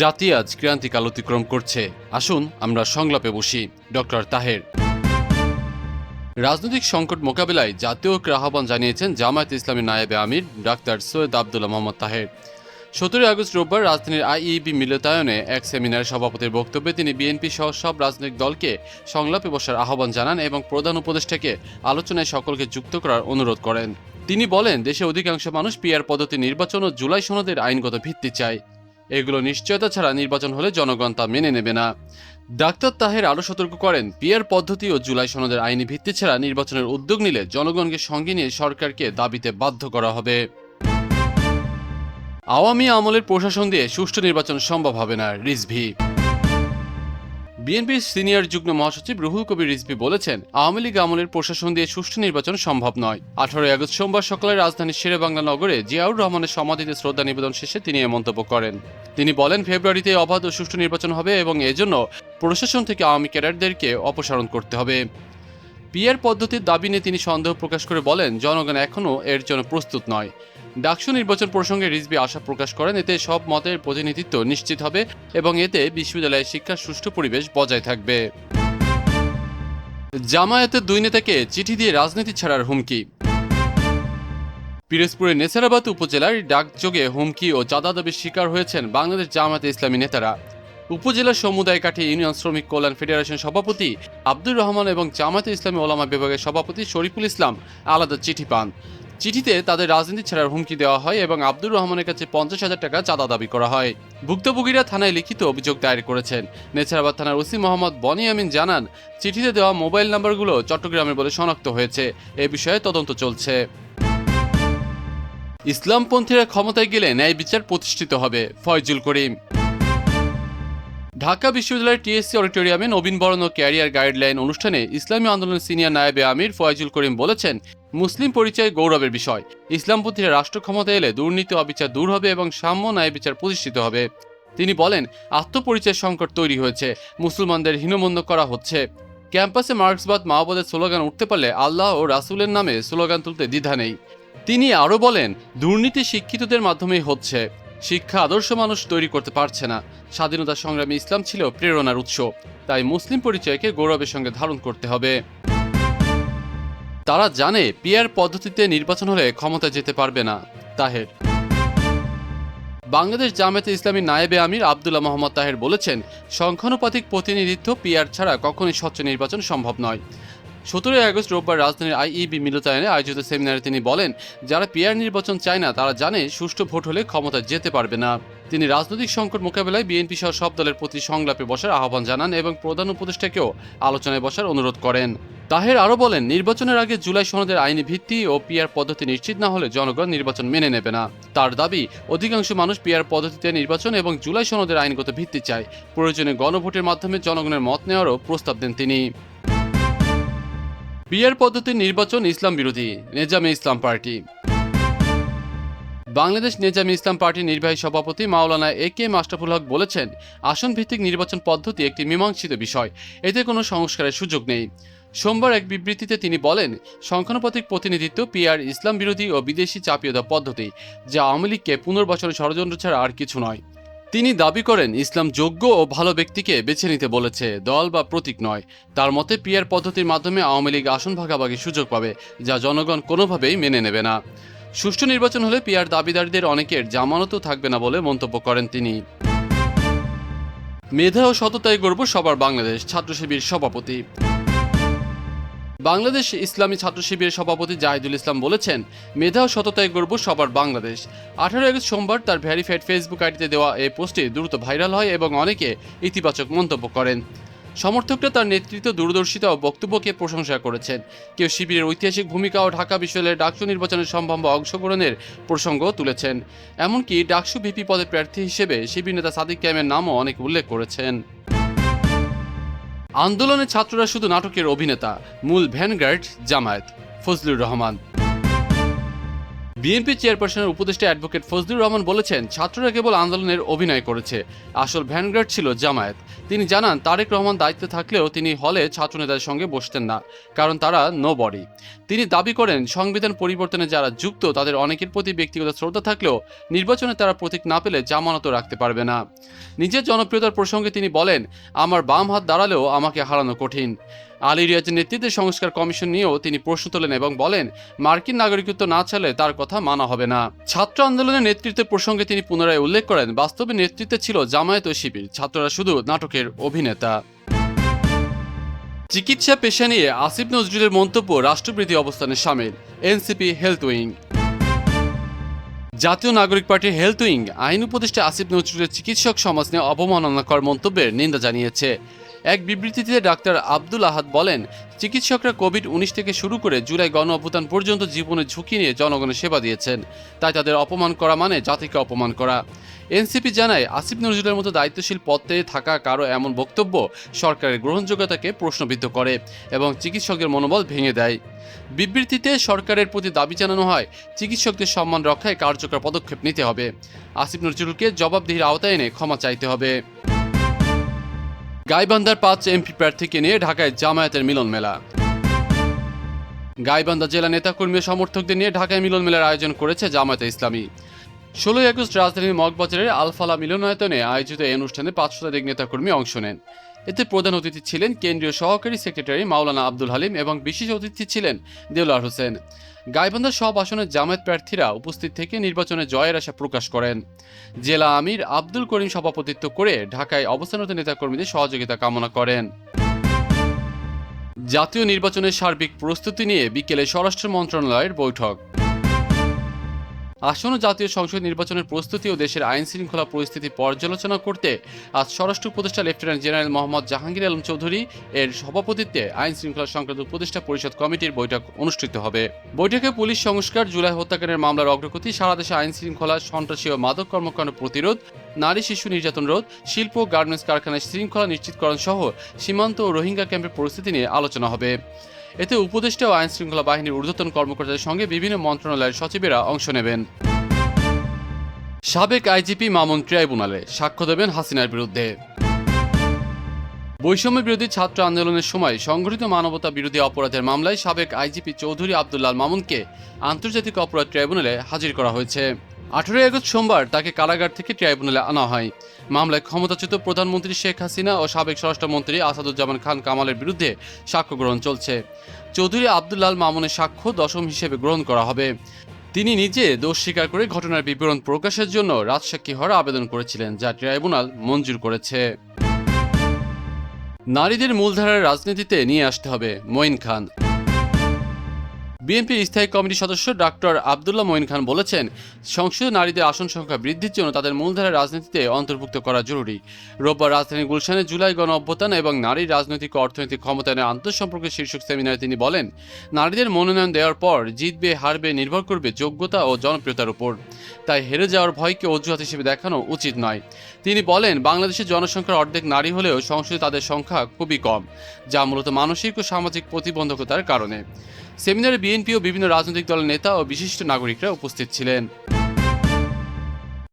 জাতি আজ ক্রান্তিকাল অতিক্রম করছে। আসুন আমরা সংলাপে বসি, ডক্টর তাহের। রাজনৈতিক সংকট মোকাবিলায় জাতীয় ঐক্যের আহ্বান জানিয়েছেন জামায়াত ইসলামী নায়েবে আমির ডাক্তার সৈয়দ আবদুল্লাহ মোহাম্মদ তাহের। সতেরোই আগস্ট রোববার রাজধানীর আইইবি মিলতায়নে এক সেমিনারে সভাপতির বক্তব্যে তিনি বিএনপি সহ সব রাজনৈতিক দলকে সংলাপে বসার আহ্বান জানান এবং প্রধান উপদেষ্টাকে আলোচনায় সকলকে যুক্ত করার অনুরোধ করেন। তিনি বলেন দেশে অধিকাংশ মানুষ পিআর পদ্ধতি নির্বাচন ও জুলাই সনদের আইনগত ভিত্তি চায়। এগুলো নিশ্চয়তা ছাড়া নির্বাচন হলে জনগণ তা মেনে নেবে না। ডাক্তার তাহের আরও সতর্ক করেন, পিয়ার পদ্ধতি ও জুলাই সনদের আইনি ভিত্তি ছাড়া নির্বাচনের উদ্যোগ নিলে জনগণকে সঙ্গে নিয়ে সরকারকে দাবিতে বাধ্য করা হবে। আওয়ামী আমলের প্রশাসন দিয়ে সুষ্ঠু নির্বাচন সম্ভব হবে না, রিজভি। বিএনপির সিনিয়র যুগ্ম মহাসচিব রুহুল কবির রিজভি বলেছেন, আওয়ামী লীগ আমলের প্রশাসন দিয়ে সুষ্ঠু নির্বাচন সম্ভব নয়। আঠারোই আগস্ট সোমবার সকালে রাজধানীর শেরেবাংলা নগরে জিয়াউর রহমানের সমাধিতে শ্রদ্ধা নিবেদন শেষে তিনি এ মন্তব্য করেন। তিনি বলেন, ফেব্রুয়ারিতে অবাধ ও সুষ্ঠু নির্বাচন হবে এবং এজন্য প্রশাসন থেকে আওয়ামী ক্যাডারদেরকে অপসারণ করতে হবে। পিয়ার পদ্ধতির দাবি নিয়ে তিনি সন্দেহ প্রকাশ করে বলেন, জনগণ এখনও এর জন্য প্রস্তুত নয়। ডাকসু নির্বাচন প্রসঙ্গে রিজবি আশা প্রকাশ করেন, এতে সব মতের প্রতিনিধিত্ব নিশ্চিত হবে এবং এতে বিশ্ববিদ্যালয়ে শিক্ষার সুষ্ঠু পরিবেশ বজায় থাকবে। জামায়াতের দুই নেতাকে চিঠি দিয়ে রাজনীতি ছাড়ার হুমকি। পিরোজপুরের নেসারাবাদ উপজেলার ডাকযোগে হুমকি ও চাঁদা দাবির শিকার হয়েছেন বাংলাদেশ জামায়াতে ইসলামী নেতারা। উপজেলা সমুদায় কাঠি ইউনিয়ন শ্রমিক কল্যাণ ফেডারেশন সভাপতি আব্দুর রহমান এবং জামায়াতে ইসলামী ওলামা বিভাগের সভাপতি শরীফুল ইসলাম আলাদা চিঠি পান। চিঠিতে তাদের রাজনীতি ছাড়ার হুমকি দেওয়া হয় এবং আব্দুর রহমানের কাছে পঞ্চাশ হাজার টাকা চাঁদা দাবি করা হয়। ভুক্তভোগীরা থানায় লিখিত অভিযোগ দায়ের করেছেন। নেছারাবাদ থানার ওসি মোহাম্মদ বনি আমিন জানান, চিঠিতে দেওয়া মোবাইল নাম্বারগুলো চট্টগ্রামের বলে শনাক্ত হয়েছে। এ বিষয়ে তদন্ত চলছে। ইসলামপন্থীরা ক্ষমতায় গেলে ন্যায় বিচার প্রতিষ্ঠিত হবে, ফয়জুল করিম। ঢাকা বিশ্ববিদ্যালয়ের টিএসসি অডিটোরিয়ামে নবীন বরণ ও ক্যারিয়ার গাইডলাইন অনুষ্ঠানে ইসলামী আন্দোলনের সিনিয়র নায়েবে আমির ফয়জুল করিম বলেছেন, মুসলিম পরিচয় গৌরবের বিষয়। ইসলামপন্থীরা রাষ্ট্র ক্ষমতা এলে দুর্নীতি অবিচার দূর হবে এবং সাম্য ন্যায় বিচার প্রতিষ্ঠিত হবে। তিনি বলেন আত্মপরিচয় সংকট তৈরি হয়েছে। মুসলমানদের হীনমন্য করা হচ্ছে। ক্যাম্পাসে মার্ক্সবাদ মাওবাদের স্লোগান উঠতে পারলে আল্লাহ ও রাসুলের নামে স্লোগান তুলতে দ্বিধা নেই। তিনি আরও বলেন, দুর্নীতি শিক্ষিতদের মাধ্যমেই হচ্ছে। শিক্ষা আদর্শ মানুষ তৈরি করতে পারছে না। স্বাধীনতা সংগ্রামী ইসলাম ছিল প্রেরণার উৎস। তাই মুসলিম পরিচয়কে গৌরবের সঙ্গে ধারণ করতে হবে। তারা জানে পিয়ার পদ্ধতিতে নির্বাচন হলে ক্ষমতা যেতে পারবে না। তাহের। বাংলাদেশ জামায়াতে ইসলামী নায়েবে আমির আবদুল্লাহ মোহাম্মদ তাহের বলেছেন, সংখ্যানুপাতিক প্রতিনিধিত্ব পিয়ার ছাড়া কখনোই স্বচ্ছ নির্বাচন সম্ভব নয়। সতেরোই আগস্ট রোববার রাজধানীর আইইবি মিলতায়নে আয়োজিত সেমিনারে তিনি বলেন, যারা পিয়ার নির্বাচন চায় না, তারা জানে সুষ্ঠু ভোট হলে ক্ষমতা যেতে পারবে না। তিনি রাজনৈতিক সংকট মোকাবেলায় বিএনপি সহ সব দলের প্রতি সংলাপে বসার আহ্বান জানান এবং প্রধান উপদেষ্টাকেও আলোচনায় বসার অনুরোধ করেন। তাহের আরও বলেন, নির্বাচনের আগে জুলাই সনদের আইনি ভিত্তি ও পিয়ার পদ্ধতি নিশ্চিত না হলে জনগণ নির্বাচন মেনে নেবে না। তার দাবি, অধিকাংশ মানুষ পিয়ার পদ্ধতিতে নির্বাচন এবং জুলাই সনদের আইনগত ভিত্তি চায়। প্রয়োজনে গণভোটের মাধ্যমে জনগণের মত নেওয়ারও প্রস্তাব দেন তিনি। পিয়ার পদ্ধতির নির্বাচন ইসলাম বিরোধী, নেজামে ইসলাম পার্টি। বাংলাদেশ নেজামে ইসলাম পার্টির নির্বাহী সভাপতি মাওলানা এ কে মাস্টাফুল হক বলেছেন আসন ভিত্তিক নির্বাচন পদ্ধতি একটি মীমাংসিত বিষয়, এতে কোনো সংস্কারের সুযোগ নেই। সোমবার এক বিবৃতিতে তিনি বলেন, সংখ্যানুপাতিক প্রতিনিধিত্ব পিআর ইসলাম বিরোধী ও বিদেশি চাপিয়ে দেওয়া পদ্ধতি, যা আওয়ামী লীগকে পুনর্বাসনের ষড়যন্ত্র ছাড়া আর কিছু নয়। তিনি দাবি করেন, ইসলাম যোগ্য ও ভালো ব্যক্তিকে বেছে নিতে বলেছে, দল বা প্রতীক নয়। তার মতে, পিয়ার পদ্ধতির মাধ্যমে আওয়ামী লীগ আসন ভাগাভাগি সুযোগ পাবে, যা জনগণ কোনোভাবেই মেনে নেবে না। সুষ্ঠু নির্বাচন হলে পিয়ার দাবিদারদের অনেকের জামানতও থাকবে না বলে মন্তব্য করেন তিনি। মেধা ও সততায় গর্ব সবার বাংলাদেশ ছাত্র শিবির সভাপতি। বাংলাদেশ ইসলামী ছাত্র শিবিরের সভাপতি জাহিদুল ইসলাম বলেছেন, মেধা ও সততায় গর্ব সবার বাংলাদেশ। আঠারো আগস্ট সোমবার তার ভ্যারিফাইড ফেসবুক আইডিতে দেওয়া এই পোস্টটি দ্রুত ভাইরাল হয় এবং অনেকে ইতিবাচক মন্তব্য করেন। সমর্থকরা তার নেতৃত্ব, দূরদর্শিতা ও বক্তব্যকে প্রশংসা করেছেন। কেউ শিবিরের ঐতিহাসিক ভূমিকা ও ঢাকা বিশ্ববিদ্যালয়ের ডাকসু নির্বাচনের সম্ভাব্য অংশগ্রহণের প্রসঙ্গ তুলেছেন। এমনকি ডাকসু ভিপি পদে প্রার্থী হিসেবে শিবির নেতা সাদিক ক্যামের নামও অনেক উল্লেখ করেছেন। আন্দোলনে ছাত্ররা শুধু নাটকের অভিনেতা মূল ভ্যানগার্ড জামায়াত ফজলুর রহমান। বিএনপি চেয়ারপারসনের উপদেষ্টা অ্যাডভোকেট ফজলুর রহমান বলেছেন, ছাত্ররা কেবল আন্দোলনের অভিনয় করেছে। আসল ভ্যানগার্ড ছিল জামায়াত। তিনি জানান, তারেক রহমান দায়িত্বে থাকলেও তিনি হলে ছাত্রনেতাদের সঙ্গে বসতেন না, কারণ তারা নো বডি তিনি দাবি করেন, সংবিধান পরিবর্তনে যারা যুক্ত, তাদের অনেকের প্রতি ব্যক্তিগত শ্রদ্ধা থাকলেও নির্বাচনে তারা প্রতীক না পেলে জামানতও রাখতে পারবে না। নিজের জনপ্রিয়তার প্রসঙ্গে তিনি বলেন, আমার বাম হাত দাঁড়ালেও আমাকে হারানো কঠিন। আলী রিয়াজের নেতৃত্বে সংস্কার কমিশন নিয়েও তিনি প্রশ্ন তোলেন এবং বলেন, মার্কিন নাগরিকত্ব না চাইলে তার কথা মানা হবে না। ছাত্র আন্দোলনের নেতৃত্বের প্রসঙ্গে তিনি পুনরায় উল্লেখ করেন, বাস্তবে নেতৃত্বে ছিল জামায়াত ও শিবির, ছাত্ররা শুধু নাটকের অভিনেতা। চিকিৎসা পেশা নিয়ে আসিফ নজরুলের মন্তব্য রাষ্ট্রবিরোধী অবস্থানে সামিল, এনসিপি হেলথ উইং। জাতীয় নাগরিক পার্টির হেলথ উইং আইন উপদেষ্টা আসিফ নজরুলের চিকিৎসক সমাজ নিয়ে অবমাননাকর মন্তব্যের নিন্দা জানিয়েছে। এক বিবৃতিতে ডাক্তার আব্দুল আহাদ বলেন, চিকিৎসকরা কোভিড উনিশ থেকে শুরু করে জুলাই গণ অভ্যুত্থান পর্যন্ত জীবনের ঝুঁকি নিয়ে জনগণের সেবা দিয়েছেন। তাই তাদের অপমান করা মানে জাতিকে অপমান করা। এনসিপি জানায়, আসিফ নজরুলের মতো দায়িত্বশীল পদে থাকা কারও এমন বক্তব্য সরকারের গ্রহণযোগ্যতাকে প্রশ্নবিদ্ধ করে এবং চিকিৎসকদের মনোবল ভেঙে দেয়। বিবৃতিতে সরকারের প্রতি দাবি জানানো হয়, চিকিৎসকদের সম্মান রক্ষায় কার্যকর পদক্ষেপ নিতে হবে। আসিফ নজরুলকে জবাবদিহির আওতায় এনে ক্ষমা চাইতে হবে। গাইবান্ধার পাঁচ এমপি প্রার্থীকে নিয়ে ঢাকায় জামায়াতের মিলন মেলা। গাইবান্ধা জেলা নেতাকর্মী সমর্থকদের নিয়ে ঢাকায় মিলন মেলার আয়োজন করেছে জামায়াত ইসলামী। ষোলোই আগস্ট রাজধানীর মগবাজারের আলফালা মিলনায়তনে আয়োজিত এই অনুষ্ঠানে পাঁচ শতাধিক নেতাকর্মী অংশ নেন। এতে প্রধান অতিথি ছিলেন কেন্দ্রীয় সহকারী সেক্রেটারি মাওলানা আব্দুল হালিম এবং বিশেষ অতিথি ছিলেন দেওলার হোসেন। গাইবান্ধার সব আসনের জামায়াত প্রার্থীরা উপস্থিত থেকে নির্বাচনে জয়ের আশা প্রকাশ করেন। জেলা আমির আব্দুল করিম সভাপতিত্ব করে ঢাকায় অবস্থানরত নেতাকর্মীদের সহযোগিতা কামনা করেন। জাতীয় নির্বাচনের সার্বিক প্রস্তুতি নিয়ে বিকেলে স্বরাষ্ট্র মন্ত্রণালয়ের বৈঠক। আসন্ন জাতীয় সংসদ নির্বাচনের প্রস্তুতি ও দেশের আইন শৃঙ্খলা পরিস্থিতি পর্যালোচনা করতে আজ স্বরাষ্ট্র উপদেষ্টা লেফটেন্যান্ট জেনারেল মোহাম্মদ জাহাঙ্গীর আলম চৌধুরী এর সভাপতিত্বে আইন শৃঙ্খলা সংক্রান্ত উপদেষ্টা পরিষদ কমিটির বৈঠক অনুষ্ঠিত হবে। বৈঠকে পুলিশ সংস্কার, জুলাই হত্যাকাণ্ডের মামলার অগ্রগতি, সারা দেশে আইন শৃঙ্খলা, সন্ত্রাসী ও মাদক কর্মকাণ্ড প্রতিরোধ, নারী শিশু নির্যাতন রোধ, শিল্প গার্মেন্টস কারখানায় শৃঙ্খলা নিশ্চিতকরণ সহ সীমান্ত ও রোহিঙ্গা ক্যাম্পের পরিস্থিতি নিয়ে আলোচনা হবে। এতে উপদেষ্টা ও আইন শৃঙ্খলা বাহিনীর ঊর্ধ্বতন কর্মকর্তাদের সঙ্গে বিভিন্ন মন্ত্রণালয়ের সচিবেরা অংশ নেবেন। সাবেক আইজিপি মামুন ট্রাইব্যুনালে সাক্ষ্য দেবেন হাসিনার বিরুদ্ধে। বৈষম্য বিরোধী ছাত্র আন্দোলনের সময় সংঘটিত মানবতা বিরোধী অপরাধের মামলায় সাবেক আইজিপি চৌধুরী আবদুল্লাল মামুনকে আন্তর্জাতিক অপরাধ ট্রাইব্যুনালে হাজির করা হয়েছে। আঠেরোই আগস্ট সোমবার তাকে কারাগার থেকে ট্রাইব্যুনালে আনা হয়। মামলায় ক্ষমতাচ্যুত প্রধানমন্ত্রী শেখ হাসিনা ও সাবেক স্বরাষ্ট্রমন্ত্রী আসাদুজ্জামান খান কামালের বিরুদ্ধে সাক্ষ্য গ্রহণ চলছে। চৌধুরী আবদুল্লাল মামুনের সাক্ষ্য দশম হিসেবে গ্রহণ করা হবে। তিনি নিজে দোষ স্বীকার করে ঘটনার বিবরণ প্রকাশের জন্য রাজসাক্ষী হওয়ার আবেদন করেছিলেন, যা ট্রাইব্যুনাল মঞ্জুর করেছে। নারীদের মূলধারার রাজনীতিতে নিয়ে আসতে হবে, মঈন খান। বিএনপির স্থায়ী কমিটির সদস্য ডক্টর আবদুল্লাহ মঈন খান বলেছেন, সংসদে নারীদের আসন সংখ্যা বৃদ্ধির জন্য তাদের মূলধারার রাজনীতিতে অন্তর্ভুক্ত করা জরুরি। রোববার রাজধানীর গুলশানে জুলাই গণ অভ্যুত্থান এবং নারীর রাজনৈতিক অর্থনৈতিক ক্ষমতায়নের আন্তঃসম্পর্কের শীর্ষক সেমিনারে তিনি বলেন, নারীদের মনোনয়ন দেওয়ার পর জিতবে, হারবে, নির্ভর করবে যোগ্যতা ও জনপ্রিয়তার উপর। তাই হেরে যাওয়ার ভয়কে অজুহাত হিসেবে দেখানো উচিত নয়। তিনি বলেন, বাংলাদেশের জনসংখ্যার অর্ধেক নারী হলেও সংসদে তাদের সংখ্যা খুবই কম, যা মূলত মানসিক ও সামাজিক প্রতিবন্ধকতার কারণে। সেমিনারে বিএনপি ও বিভিন্ন রাজনৈতিক দলের নেতা ও বিশিষ্ট নাগরিকরা উপস্থিত ছিলেন।